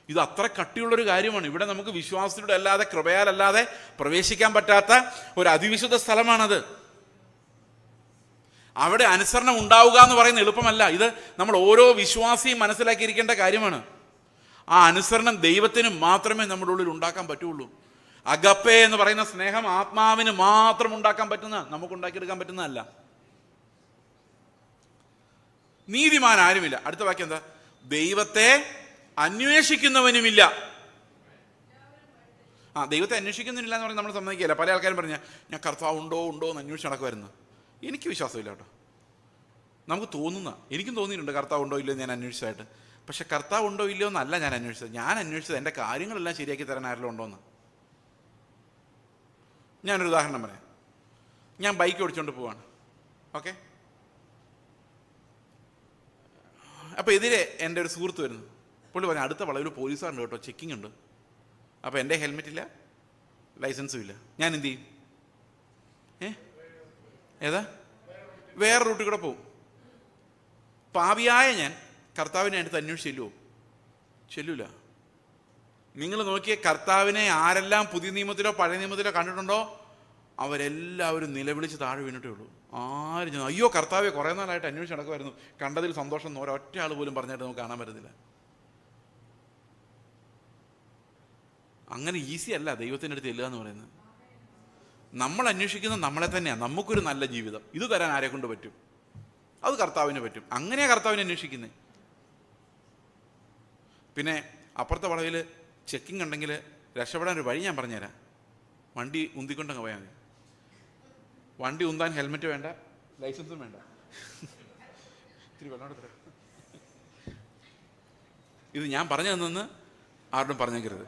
ഇത് അത്ര കട്ടിയുള്ളൊരു കാര്യമാണ്. ഇവിടെ നമുക്ക് വിശ്വാസത്തിലൂടെ അല്ലാതെ കൃപയാലല്ലാതെ പ്രവേശിക്കാൻ പറ്റാത്ത ഒരു അതിവിശുദ്ധ സ്ഥലമാണത്. അവിടെ അനുസരണം ഉണ്ടാവുക എന്ന് പറയുന്ന എളുപ്പമല്ല. ഇത് നമ്മൾ ഓരോ വിശ്വാസിയും മനസ്സിലാക്കിയിരിക്കേണ്ട കാര്യമാണ്. ആ അനുസരണം ദൈവത്തിന് മാത്രമേ നമ്മുടെ ഉള്ളിൽ ഉണ്ടാക്കാൻ പറ്റുള്ളൂ. അഗപ്പേ എന്ന് പറയുന്ന സ്നേഹം ആത്മാവിന് മാത്രം ഉണ്ടാക്കാൻ പറ്റുന്ന നമുക്ക് ഉണ്ടാക്കിയെടുക്കാൻ പറ്റുന്നതല്ല. നീതിമാൻ ആരുമില്ല. അടുത്ത വാക്യം എന്താ? ദൈവത്തെ അന്വേഷിക്കുന്നവനുമില്ല. ആ ദൈവത്തെ അന്വേഷിക്കുന്നില്ല എന്ന് പറഞ്ഞാൽ നമ്മൾ സമ്മതിക്കില്ല പല ആൾക്കാരും പറഞ്ഞ ഞാൻ കർത്താവ് ഉണ്ടോ ഉണ്ടോ എന്ന് അന്വേഷിച്ച് നടക്കുമായിരുന്നു. എനിക്ക് വിശ്വാസമില്ല കേട്ടോ. നമുക്ക് തോന്നുന്ന എനിക്കും തോന്നിയിട്ടുണ്ട് കർത്താവ് ഉണ്ടോ ഇല്ലയോ ഞാൻ അന്വേഷിച്ചതായിട്ട്. പക്ഷെ കർത്താവ് ഉണ്ടോ ഇല്ലയോ എന്നല്ല ഞാൻ അന്വേഷിച്ചത്. ഞാൻ അന്വേഷിച്ചത് എന്റെ കാര്യങ്ങളെല്ലാം ശരിയാക്കി തരാൻ ആരെല്ലാം ഉണ്ടോ എന്ന്. ഞാനൊരു ഉദാഹരണം പറയാം. ഞാൻ ബൈക്ക് ഓടിച്ചുകൊണ്ട് പോവാണ്. ഓക്കെ അപ്പോൾ എതിരെ എന്റെ ഒരു സുഹൃത്ത് വരുന്നു. പുള്ളി പറഞ്ഞു അടുത്ത വളവിൽ പോലീസുകാരുണ്ട് കേട്ടോ ചെക്കിംഗ് ഉണ്ട്. അപ്പോൾ എന്റെ ഹെൽമെറ്റ് ഇല്ല ലൈസൻസും ഇല്ല. ഞാൻ എന്ത് ചെയ്യും? ഏ? ഏതാ? വേറെ റൂട്ടിൽ കൂടെ പോവും. പാവിയായ ഞാൻ കർത്താവിനെ അടുത്ത് അന്വേഷിച്ച് ചെല്ലുമോ ചെല്ലൂല. നിങ്ങൾ നോക്കിയ കർത്താവിനെ ആരെല്ലാം പുതിയ നിയമത്തിലോ പഴയ നിയമത്തിലോ കണ്ടിട്ടുണ്ടോ? അവരെല്ലാവരും നിലവിളിച്ച് താഴെ വീണിട്ടേ ഉള്ളൂ. ആരും ചെന്നു അയ്യോ കർത്താവെ കുറേ നാളായിട്ട് അന്വേഷിച്ച് നടക്കുമായിരുന്നു കണ്ടതിൽ സന്തോഷം എന്ന് ഒരൊറ്റ ആൾ പോലും പറഞ്ഞായിട്ട് നമുക്ക് കാണാൻ പറ്റത്തില്ല അങ്ങനെ ഈസി അല്ല ദൈവത്തിന്റെ അടുത്ത് ചെല്ലുക എന്ന് പറയുന്നത്. നമ്മൾ അന്വേഷിക്കുന്ന നമ്മളെ തന്നെയാണ് നമുക്കൊരു നല്ല ജീവിതം. ഇത് തരാൻ ആരെ കൊണ്ട് പറ്റും? അത് കർത്താവിന് പറ്റും. അങ്ങനെയാണ് കർത്താവിനെ അന്വേഷിക്കുന്നത് പിന്നെ അപ്പുറത്തെ വളവിൽ ചെക്കിംഗ് ഉണ്ടെങ്കിൽ രക്ഷപ്പെടാൻ ഒരു വഴി ഞാൻ പറഞ്ഞുതരാം. വണ്ടി ഉന്തിക്കൊണ്ടങ്ങ് പോയാൽ മതി. വണ്ടി ഉന്താൻ ഹെൽമെറ്റ് വേണ്ട ലൈസൻസും വേണ്ട. ഇത്തിരി വെള്ളം. ഇത് ഞാൻ പറഞ്ഞു തന്നെന്ന് ആരോടും പറഞ്ഞേക്കരുത്.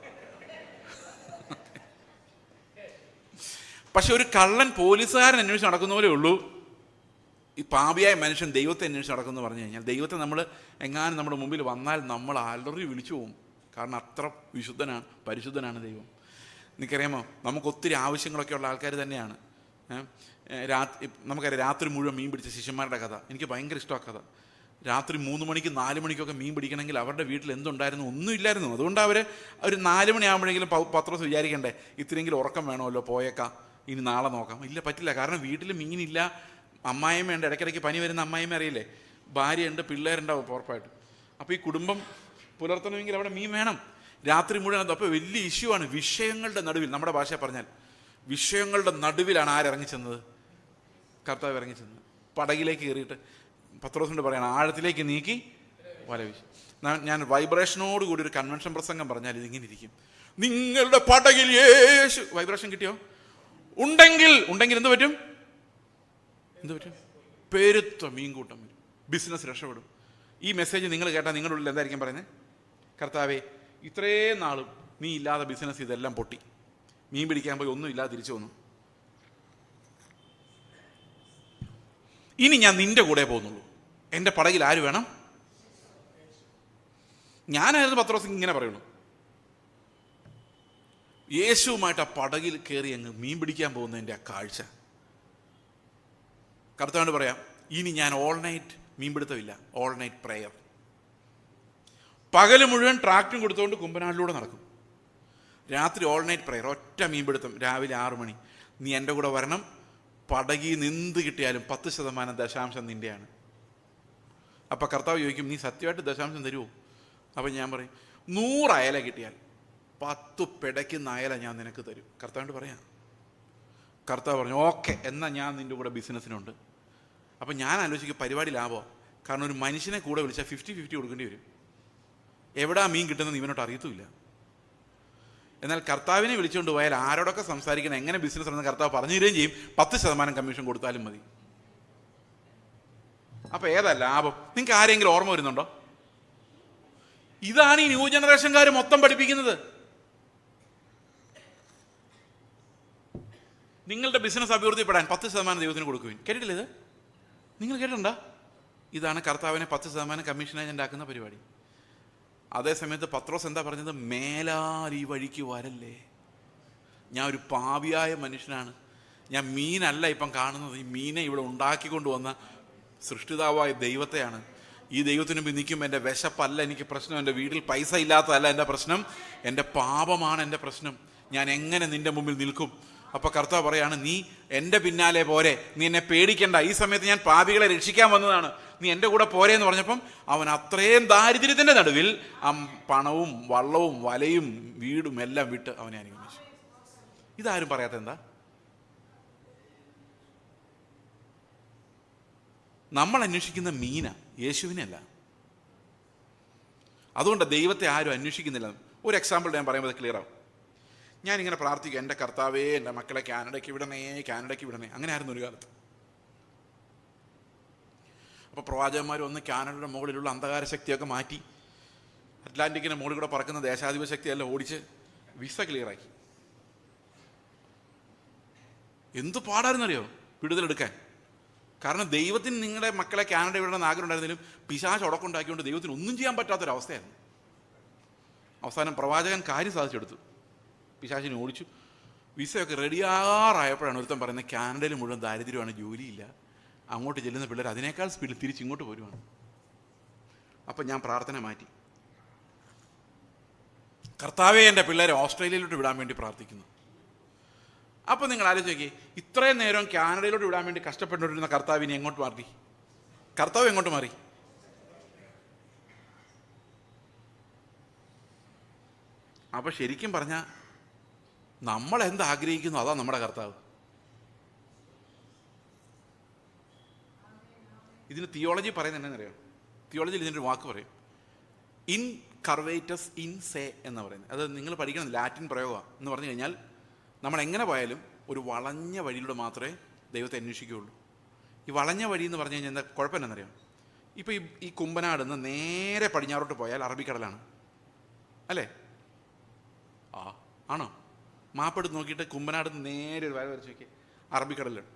പക്ഷെ ഒരു കള്ളൻ പോലീസുകാരൻ അന്വേഷിച്ച് നടക്കുന്ന പോലെ ഉള്ളൂ. ഈ പാപിയായ മനുഷ്യൻ ദൈവത്തെ അന്വേഷിച്ച് നടക്കുന്നു പറഞ്ഞു കഴിഞ്ഞാൽ ദൈവത്തെ നമ്മൾ എങ്ങാനും നമ്മുടെ മുമ്പിൽ വന്നാൽ നമ്മൾ ആലറി വിളിച്ചു പോകും. കാരണം അത്ര വിശുദ്ധനാണ് പരിശുദ്ധനാണ് ദൈവം. നിനക്കറിയാമോ നമുക്ക് ഒത്തിരി ആവശ്യങ്ങളൊക്കെ ഉള്ള ആൾക്കാർ തന്നെയാണ്. രാത്രി നമുക്കറിയാം രാത്രി മുഴുവൻ മീൻ പിടിച്ച ശിഷ്യന്മാരുടെ കഥ. എനിക്ക് ഭയങ്കര ഇഷ്ടമാണ് കഥ. രാത്രി മൂന്ന് മണിക്ക് നാല് മണിക്കൊക്കെ മീൻ പിടിക്കണമെങ്കിൽ അവരുടെ വീട്ടിൽ എന്തുണ്ടായിരുന്നു ഒന്നും ഇല്ലായിരുന്നു. അതുകൊണ്ട് അവർ ഒരു നാല് മണിയാകുമ്പോഴെങ്കിലും പത്രോസ് വിചാരിക്കണ്ടേ ഇത്രയെങ്കിലും ഉറക്കം വേണമല്ലോ പോയേക്കാം. ഇനി നാളെ നോക്കാം. ഇല്ല പറ്റില്ല. കാരണം വീട്ടിൽ മീനില്ല. അമ്മായിമ്മയുണ്ട് ഇടയ്ക്കിടയ്ക്ക് പനി വരുന്ന അമ്മായിമ്മ അറിയില്ലേ? ഭാര്യയുണ്ട് പിള്ളേരുണ്ടാവും ഉറപ്പായിട്ട്. അപ്പോൾ ഈ കുടുംബം പുലർത്തണമെങ്കിൽ അവിടെ മീൻ വേണം. രാത്രി മുഴുവൻ അപ്പോൾ വലിയ ഇഷ്യൂ ആണ്. വിഷയങ്ങളുടെ നടുവിൽ നമ്മുടെ ഭാഷ പറഞ്ഞാൽ വിഷയങ്ങളുടെ നടുവിലാണ് ആരിറങ്ങി ചെന്നത് കർത്താവ് ഇറങ്ങി ചെന്നത് പടകിലേക്ക് കയറിയിട്ട് പത്രോസിനോട് പറയണം ആഴത്തിലേക്ക് നീക്കി വല ഞാൻ- വൈബ്രേഷനോട് കൂടി ഒരു കൺവെൻഷൻ പ്രസംഗം പറഞ്ഞാൽ ഇതിങ്ങനെ ഇരിക്കും. നിങ്ങളുടെ പടകിൽ യേശു വൈബ്രേഷൻ കിട്ടിയോ? ഉണ്ടെങ്കിൽ ഉണ്ടെങ്കിൽ എന്ത് പറ്റും? എന്ത് പറ്റും? പെരുത്ത മീൻകൂട്ടം ബിസിനസ് രക്ഷപ്പെടും. ഈ മെസ്സേജ് നിങ്ങൾ കേട്ടാൽ നിങ്ങളുടെ ഉള്ളിൽ എന്തായിരിക്കും പറയുന്നത്? കർത്താവേ ഇത്രയും നാളും നീ ഇല്ലാതെ ബിസിനസ് ഇതെല്ലാം പൊട്ടി. മീൻ പിടിക്കാൻ പോയി ഒന്നും ഇല്ലാതെ തിരിച്ചു വന്നു. ഇനി ഞാൻ നിന്റെ കൂടെ പോകുന്നുള്ളൂ. എന്റെ പടകിൽ ആര് വേണം? ഞാനായിരുന്നു പത്രോസ് ഇങ്ങനെ പറയുള്ളൂ യേശുവുമായിട്ട് ആ പടകിൽ കയറി അങ്ങ് മീൻ പിടിക്കാൻ പോകുന്നതിന്റെ ആ കാഴ്ച. കർത്താവിനോട് പറയാം ഇനി ഞാൻ ഓൾ നൈറ്റ് മീൻപിടുത്തമില്ല ഓൾ നൈറ്റ് പ്രെയർ പകൽ മുഴുവൻ ട്രാക്റ്റും കൊടുത്തുകൊണ്ട് കുമ്പനാട്ടിലൂടെ നടക്കും. രാത്രി ഓൾ നൈറ്റ് പ്രയർ ഒറ്റ മീൻപിടുത്തം രാവിലെ ആറു മണി. നീ എന്റെ കൂടെ വരണം. പടകി നിന്ന് കിട്ടിയാലും പത്ത് ശതമാനം ദശാംശം നിന്റെയാണ് അപ്പം കർത്താവ് ചോദിക്കും നീ സത്യമായിട്ട് ദശാംശം തരുമോ അപ്പം ഞാൻ പറയും നൂറ് അയല കിട്ടിയാൽ പത്ത് പിടയ്ക്കുന്ന അയല ഞാൻ നിനക്ക് തരും. കർത്താവിന്റെ പറയാം. കർത്താവ് പറഞ്ഞു ഓക്കെ എന്നാൽ ഞാൻ നിന്റെ കൂടെ ബിസിനസ്സിനുണ്ട്. അപ്പം ഞാൻ ആലോചിക്കും പരിപാടി ലാഭമോ. കാരണം ഒരു മനുഷ്യനെ കൂടെ വിളിച്ചാൽ ഫിഫ്റ്റി ഫിഫ്റ്റി കൊടുക്കേണ്ടി വരും. എവിടാ മീൻ കിട്ടുന്നത് ഇവനോട്ട് അറിയത്തുമില്ല. എന്നാൽ കർത്താവിനെ വിളിച്ചുകൊണ്ട് പോയാൽ ആരോടൊക്കെ സംസാരിക്കണം എങ്ങനെ ബിസിനസ് ഉണ്ടെന്ന് കർത്താവ് പറഞ്ഞു തരികയും ചെയ്യും. പത്ത് ശതമാനം കമ്മീഷൻ കൊടുത്താലും മതി. അപ്പോൾ ഏതാ ലാഭം? നിങ്ങൾക്ക് ആരെങ്കിലും ഓർമ്മ വരുന്നുണ്ടോ? ഇതാണ് ഈ ന്യൂ ജനറേഷൻകാർ മൊത്തം പഠിപ്പിക്കുന്നത്. നിങ്ങളുടെ ബിസിനസ് അഭിവൃദ്ധിപ്പെടാൻ പത്ത് ശതമാനം ദൈവത്തിന് കൊടുക്കുവിൻ. കേട്ടിട്ടില്ല ഇത്? നിങ്ങൾ കേട്ടിട്ടുണ്ടോ? ഇതാണ് കർത്താവിനെ പത്ത് ശതമാനം കമ്മീഷൻ ഏജന്റ് ആക്കുന്ന പരിപാടി. അതേ സമയത്ത് പത്രോസ് എന്താ പറഞ്ഞത്? മേലാൽ ഈ വഴിക്ക് വരല്ലേ. ഞാൻ ഒരു പാവിയായ മനുഷ്യനാണ്. ഞാൻ മീനല്ല ഇപ്പം കാണുന്നത്. ഈ മീനെ ഇവിടെ ഉണ്ടാക്കിക്കൊണ്ട് വന്ന സൃഷ്ടിതാവായ ദൈവത്തെയാണ്. ഈ ദൈവത്തിന് മുമ്പ് നിൽക്കും എന്റെ വിശപ്പല്ല എനിക്ക് പ്രശ്നം. എന്റെ വീട്ടിൽ പൈസ ഇല്ലാത്തതല്ല എന്റെ പ്രശ്നം. എന്റെ പാപമാണ് എന്റെ പ്രശ്നം. ഞാൻ എങ്ങനെ നിന്റെ മുമ്പിൽ നിൽക്കും? അപ്പോൾ കർത്താവ് പറയാണ് നീ എന്റെ പിന്നാലെ പോരെ. നീ എന്നെ പേടിക്കണ്ട. ഈ സമയത്ത് ഞാൻ പാപികളെ രക്ഷിക്കാൻ വന്നതാണ്. നീ എന്റെ കൂടെ പോരെ എന്ന് പറഞ്ഞപ്പം അവൻ അത്രയും ദാരിദ്ര്യത്തിന്റെ നടുവിൽ ആ പണവും വള്ളവും വലയും വീടും എല്ലാം വിട്ട് അവനെ അനുഗമിച്ചു. ഇതാരും പറയാത്ത എന്താ? നമ്മൾ അന്വേഷിക്കുന്ന മീന യേശുവിനല്ല. അതുകൊണ്ട് ദൈവത്തെ ആരും അന്വേഷിക്കുന്നില്ല. ഒരു എക്സാമ്പിൾ ഞാൻ പറയുമ്പോൾ ക്ലിയർ ആവും. ഞാനിങ്ങനെ പ്രാർത്ഥിക്കും എന്റെ കർത്താവേ എന്റെ മക്കളെ കാനഡയ്ക്ക് വിടണേ കാനഡയ്ക്ക് വിടണേ. അങ്ങനെ ആയിരുന്നു ഒരു കാലത്ത്. അപ്പോൾ പ്രവാചകന്മാർ ഒന്ന് കാനഡയുടെ മുകളിലുള്ള അന്ധകാര ശക്തിയൊക്കെ മാറ്റി അറ്റ്ലാന്റിക്കിന്റെ മുകളിൽ കൂടെ പറക്കുന്ന ദേശാധിപ ശക്തിയെല്ലാം ഓടിച്ച് വിസ ക്ലിയറാക്കി എന്ത് പാടായിരുന്നറിയോ വിടുതലെടുക്കാൻ കാരണം ദൈവത്തിന് നിങ്ങളുടെ മക്കളെ കാനഡ വിടണമെന്ന് ആഗ്രഹം ഉണ്ടായിരുന്നെങ്കിലും പിശാച് ദൈവത്തിന് ഒന്നും ചെയ്യാൻ പറ്റാത്തൊരവസ്ഥയായിരുന്നു അവസാനം പ്രവാചകൻ കാര്യം സാധിച്ചെടുത്തു. പിശാചിനെ ഓടിച്ചു. വിസയൊക്കെ റെഡിയാറായപ്പോഴാണ് ഒരുത്തൻ പറയുന്നത് കാനഡയിൽ മുഴുവൻ ദാരിദ്ര്യമാണ് ജോലിയില്ല. അങ്ങോട്ട് ചെല്ലുന്ന പിള്ളേർ അതിനേക്കാൾ സ്പീഡിൽ തിരിച്ചിങ്ങോട്ട് വരുവാണ്. അപ്പം ഞാൻ പ്രാർത്ഥന മാറ്റി. കർത്താവെ എന്റെ പിള്ളേരെ ഓസ്ട്രേലിയയിലോട്ട് വിടാൻ വേണ്ടി പ്രാർത്ഥിക്കുന്നു. അപ്പോൾ നിങ്ങൾ ആലോചിച്ച് നോക്കി ഇത്രയും നേരം കാനഡയിലോട്ട് വിടാൻ വേണ്ടി കഷ്ടപ്പെട്ടുകൊണ്ടിരുന്ന കർത്താവിനെ എങ്ങോട്ട് മാറി? കർത്താവ് എങ്ങോട്ട് മാറി? അപ്പോൾ ശരിക്കും പറഞ്ഞാൽ നമ്മൾ എന്ത് ആഗ്രഹിക്കുന്നു അതാ നമ്മുടെ കർത്താവ്. ഇതിന് തിയോളജി പറയുന്നത് എന്നറിയാം തിയോളജിയിൽ ഇതിന്റെ വാക്ക് പറയും. ഇൻ കർവേറ്റസ് ഇൻ സേ എന്ന് പറയുന്നത്. അത് നിങ്ങൾ പഠിക്കണം ലാറ്റിൻ പ്രയോഗമാണ് എന്ന് പറഞ്ഞു കഴിഞ്ഞാൽ നമ്മൾ എങ്ങനെ പോയാലും ഒരു വളഞ്ഞ വഴിയിലൂടെ മാത്രമേ ദൈവത്തെ അന്വേഷിക്കുകയുള്ളൂ. ഈ വളഞ്ഞ വഴി എന്ന് പറഞ്ഞു കഴിഞ്ഞാൽ എന്താ കുഴപ്പമില്ലെന്നറിയാം ഇപ്പോൾ ഈ ഈ കുമ്പനാട് നിന്ന് നേരെ പടിഞ്ഞാറോട്ട് പോയാൽ അറബിക്കടലാണ്. അല്ലേ? ആ ആണോ? മാപ്പെടുത്ത് നോക്കിയിട്ട് കുമ്പനാട് നേരെ ഒരു വര വരച്ച് നോക്കി അറബിക്കടലാണ്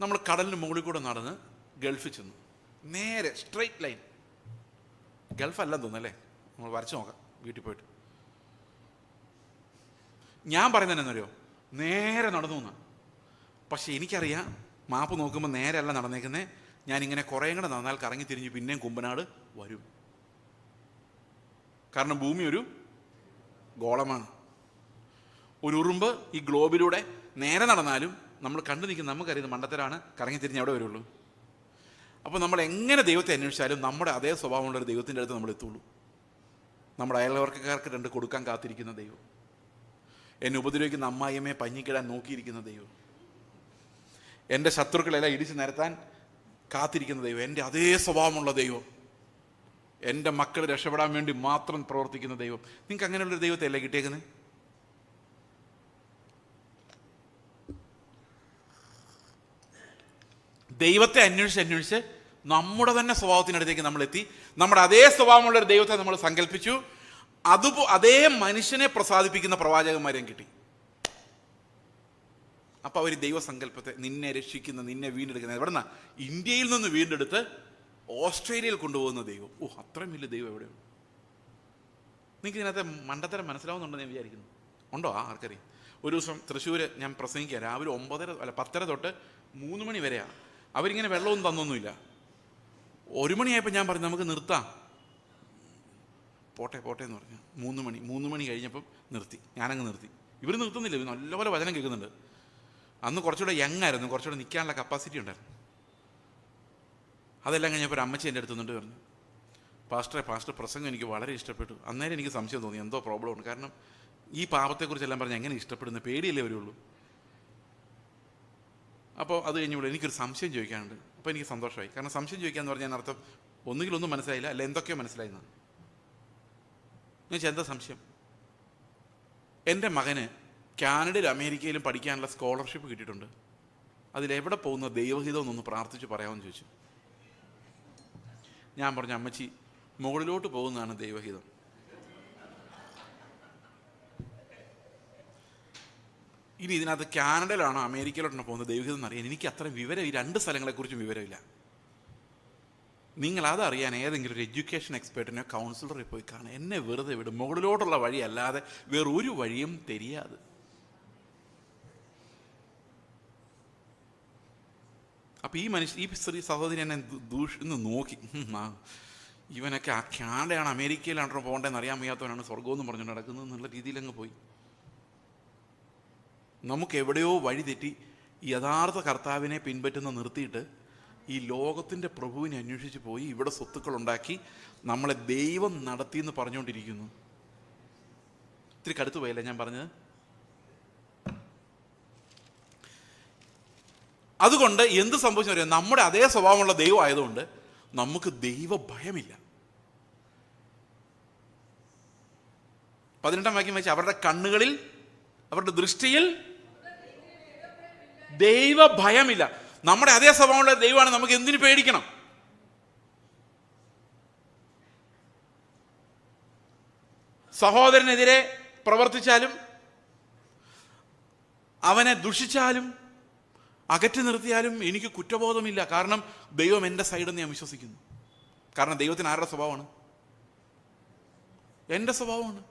നമ്മൾ കടലിന് മുകളിൽ കൂടെ നടന്ന് ഗൾഫിൽ ചെന്നു. നേരെ സ്ട്രെയിറ്റ് ലൈൻ ഗൾഫ് അല്ലെന്ന് തോന്നുന്നല്ലേ നമ്മൾ വരച്ച് നോക്കാം വീട്ടിൽ പോയിട്ട്. ഞാൻ പറയുന്നത് എന്നറിയോ നേരെ നടന്നു എന്ന് പക്ഷെ എനിക്കറിയാം മാപ്പ് നോക്കുമ്പോൾ നേരെ അല്ല നടന്നേക്കുന്നത് ഞാനിങ്ങനെ കുറേ കൂടെ നടന്നാൽ കറങ്ങി തിരിഞ്ഞ് പിന്നെയും കുമ്പനാട് വരും. കാരണം ഭൂമി ഒരു ഗോളമാണ്. ഒരു ഉറുമ്പ് ഈ ഗ്ലോബിലൂടെ നേരെ നടന്നാലും നമ്മൾ കണ്ടു നിൽക്കുന്ന നമുക്കറിയുന്നത് മണ്ടത്തരാണ് കറങ്ങി തിരിഞ്ഞ് അവിടെ വരുള്ളൂ. അപ്പോൾ നമ്മൾ എങ്ങനെ ദൈവത്തെ അന്വേഷിച്ചാലും നമ്മുടെ അതേ സ്വഭാവമുള്ള ഒരു ദൈവത്തിന്റെ അടുത്ത് നമ്മൾ എത്തുള്ളൂ. നമ്മുടെ അയൽവർക്കക്കാർക്ക് രണ്ട് കൊടുക്കാൻ കാത്തിരിക്കുന്ന ദൈവം. എന്നെ ഉപദ്രവിക്കുന്ന അമ്മായിയമ്മയെ പഞ്ഞിക്കിടാൻ നോക്കിയിരിക്കുന്ന ദൈവം. എന്റെ ശത്രുക്കളെല്ലാം ഇടിച്ചു നിരത്താൻ കാത്തിരിക്കുന്ന ദൈവം. എന്റെ അതേ സ്വഭാവമുള്ള ദൈവം. എന്റെ മക്കൾ രക്ഷപ്പെടാൻ വേണ്ടി മാത്രം പ്രവർത്തിക്കുന്ന ദൈവം. നിങ്ങൾക്ക് അങ്ങനെയുള്ളൊരു ദൈവത്തെ അല്ലേ കിട്ടിയേക്കുന്നത് ദൈവത്തെ അന്വേഷിച്ച് അന്വേഷിച്ച് നമ്മുടെ തന്നെ സ്വഭാവത്തിനടുത്തേക്ക് നമ്മൾ എത്തി നമ്മുടെ അതേ സ്വഭാവമുള്ള ഒരു ദൈവത്തെ നമ്മൾ സങ്കല്പിച്ചു. അതുപോ അതേ മനുഷ്യനെ പ്രസാദിപ്പിക്കുന്ന പ്രവാചകന്മാരെയും കിട്ടി. അപ്പോൾ അവർ ദൈവസങ്കല്പത്തെ നിന്നെ രക്ഷിക്കുന്ന നിന്നെ വീണ്ടെടുക്കുന്ന എവിടെന്നാ? ഇന്ത്യയിൽ നിന്ന് വീണ്ടെടുത്ത് ഓസ്ട്രേലിയയിൽ കൊണ്ടുപോകുന്ന ദൈവം. ഓ അത്രയും വലിയ ദൈവം എവിടെയുണ്ട് നിങ്ങൾക്ക് ഇതിനകത്ത് മണ്ടത്തരം മനസ്സിലാവുന്നുണ്ടെന്ന് ഞാൻ വിചാരിക്കുന്നു. ഉണ്ടോ? ആ ആർക്കറിയാം. ഒരു ദിവസം തൃശ്ശൂർ ഞാൻ പ്രസംഗിക്കുക രാവിലെ ഒമ്പതര അല്ല പത്തര തൊട്ട് മൂന്ന് മണി വരെയാണ് അവരിങ്ങനെ വെള്ളമൊന്നും തന്നൊന്നുമില്ല. ഒരു മണിയായപ്പോൾ ഞാൻ പറഞ്ഞു നമുക്ക് നിർത്താം. പോട്ടെ പോട്ടെ എന്ന് പറഞ്ഞു. മൂന്ന് മണി മൂന്ന് മണി കഴിഞ്ഞപ്പം നിർത്തി. ഞാനങ്ങ് നിർത്തി. ഇവർ നിർത്തുന്നില്ല. ഇവർ നല്ലപോലെ വചനം കേൾക്കുന്നുണ്ട്. അന്ന് കുറച്ചുകൂടെ യങ് ആയിരുന്നു. കുറച്ചുകൂടെ നിൽക്കാനുള്ള കപ്പാസിറ്റി ഉണ്ടായിരുന്നു. അതെല്ലാം കഴിഞ്ഞപ്പോൾ ഒരു അമ്മച്ചി എന്റെ അടുത്ത് നിന്നിട്ട് പറഞ്ഞു പാസ്റ്ററെ പാസ്റ്റർ പ്രസംഗം എനിക്ക് വളരെ ഇഷ്ടപ്പെട്ടു. അന്നേരം എനിക്ക് സംശയം തോന്നി. എന്തോ പ്രോബ്ലം ഉണ്ട്. കാരണം ഈ പാപത്തെക്കുറിച്ചെല്ലാം പറഞ്ഞ് എങ്ങനെ ഇഷ്ടപ്പെടുന്നു? പേടിയല്ലേ വരുള്ളൂ. അപ്പോൾ അത് കഴിഞ്ഞപ്പോൾ എനിക്കൊരു സംശയം ചോദിക്കാനുണ്ട്. അപ്പോൾ എനിക്ക് സന്തോഷമായി. കാരണം സംശയം ചോദിക്കാന്ന് പറഞ്ഞാൽ അർത്ഥം ഒന്നുകിലൊന്നും മനസ്സിലായില്ല അല്ല എന്തൊക്കെയോ മനസ്സിലായിന്നാണ് ഞാൻ ചോദിച്ചാൽ എന്താ സംശയം? എന്റെ മകന് കാനഡയിലും അമേരിക്കയിലും പഠിക്കാനുള്ള സ്കോളർഷിപ്പ് കിട്ടിയിട്ടുണ്ട്. അതിലെവിടെ പോകുന്ന ദൈവഹിതം എന്നൊന്ന് പ്രാർത്ഥിച്ച് പറയാമെന്ന് ചോദിച്ചു. ഞാൻ പറഞ്ഞു അമ്മച്ചി മുകളിലോട്ട് പോകുന്നതാണ് ദൈവഹിതം. ഇനി ഇതിനകത്ത് കാനഡയിലാണോ അമേരിക്കയിലോട്ടാണ് പോകുന്നത്? ദൈവഹിതം അറിയാൻ. എനിക്ക് അത്രയും വിവരം ഈ രണ്ട് സ്ഥലങ്ങളെക്കുറിച്ചും വിവരമില്ല. നിങ്ങൾ അതറിയാൻ ഏതെങ്കിലും ഒരു എഡ്യൂക്കേഷൻ എക്സ്പേർട്ടിനോ കൗൺസിലറെ പോയി കാണാൻ എന്നെ വെറുതെ വിടും. മുകളിലോട്ടുള്ള വഴി അല്ലാതെ വേറൊരു വഴിയും തെരിയാതെ. അപ്പം ഈ മനുഷ്യ ഈ സ്ത്രീ സഹോദരി എന്നെ ദൂഷിന്ന് നോക്കി. ഇവനൊക്കെ ആ കാനഡയാണ് അമേരിക്കയിലാണോ പോകേണ്ടതെന്ന് അറിയാൻ വയ്യാത്തവനാണ് സ്വർഗമെന്ന് പറഞ്ഞു നടക്കുന്നത് എന്നുള്ള രീതിയിൽ അങ്ങ് പോയി. നമുക്ക് എവിടെയോ വഴിതെറ്റി യഥാർത്ഥ കർത്താവിനെ പിൻപറ്റുന്ന നിർത്തിയിട്ട് ഈ ലോകത്തിന്റെ പ്രഭുവിനെ അന്വേഷിച്ച് പോയി ഇവിടെ സ്വത്തുക്കൾ ഉണ്ടാക്കി നമ്മളെ ദൈവം നടത്തി എന്ന് പറഞ്ഞുകൊണ്ടിരിക്കുന്നു. ഇത്തിരി കടുത്തു പോയല്ലേ ഞാൻ പറഞ്ഞത്? അതുകൊണ്ട് എന്ത് സംഭവിച്ചു അറിയാം? നമ്മുടെ അതേ സ്വഭാവമുള്ള ദൈവം ആയതുകൊണ്ട് നമുക്ക് ദൈവ ഭയമില്ല. പതിനെട്ടാം വാക്യം വെച്ച് അവരുടെ കണ്ണുകളിൽ അവരുടെ ദൃഷ്ടിയിൽ ദൈവ ഭയമില്ല നമ്മുടെ അതേ സ്വഭാവമുള്ള ദൈവമാണ് നമുക്ക് എന്തിനു പേടിക്കണം? സഹോദരനെതിരെ പ്രവർത്തിച്ചാലും അവനെ ദുഷിച്ചാലും അകറ്റി നിർത്തിയാലും എനിക്ക് കുറ്റബോധമില്ല. കാരണം ദൈവം എന്റെ സൈഡെന്ന് ഞാൻ വിശ്വസിക്കുന്നു. കാരണം ദൈവത്തിന് ആരുടെ സ്വഭാവമാണ്? എന്റെ സ്വഭാവമാണ്.